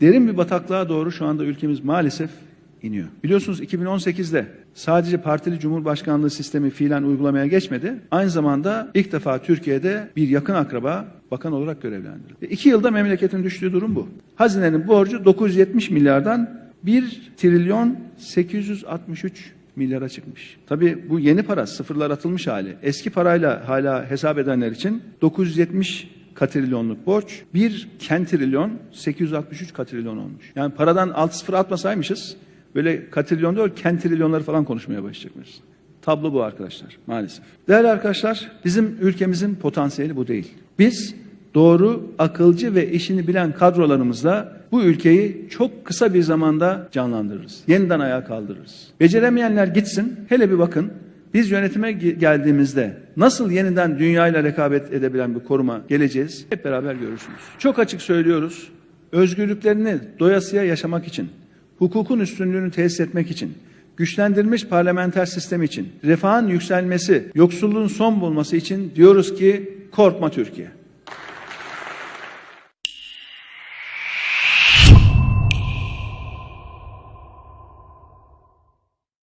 derin bir bataklığa doğru şu anda ülkemiz maalesef iniyor. Biliyorsunuz 2018'de sadece partili cumhurbaşkanlığı sistemi fiilen uygulamaya geçmedi. Aynı zamanda ilk defa Türkiye'de bir yakın akraba bakan olarak görevlendirildi. İki yılda memleketin düştüğü durum bu. Hazinenin borcu 970 milyardan 1 trilyon 863 milyara çıkmış. Tabii bu yeni para sıfırlar atılmış hali. Eski parayla hala hesap edenler için 970 katrilyonluk borç 1 kentrilyon 863 katrilyon olmuş. Yani paradan 6 sıfır atmasaymışız böyle katrilyon değil kentrilyonları falan konuşmaya başlayacakmışız. Tablo bu arkadaşlar maalesef. Değerli arkadaşlar bizim ülkemizin potansiyeli bu değil. Biz doğru, akılcı ve işini bilen kadrolarımızla bu ülkeyi çok kısa bir zamanda canlandırırız. Yeniden ayağa kaldırırız. Beceremeyenler gitsin. Hele bir bakın. Biz yönetime ge- geldiğimizde nasıl yeniden dünyayla rekabet edebilen bir koruma geleceğiz hep beraber görürsünüz. Çok açık söylüyoruz. Özgürlüklerini doyasıya yaşamak için, hukukun üstünlüğünü tesis etmek için, güçlendirilmiş parlamenter sistem için, refahın yükselmesi, yoksulluğun son bulması için diyoruz ki korkma Türkiye.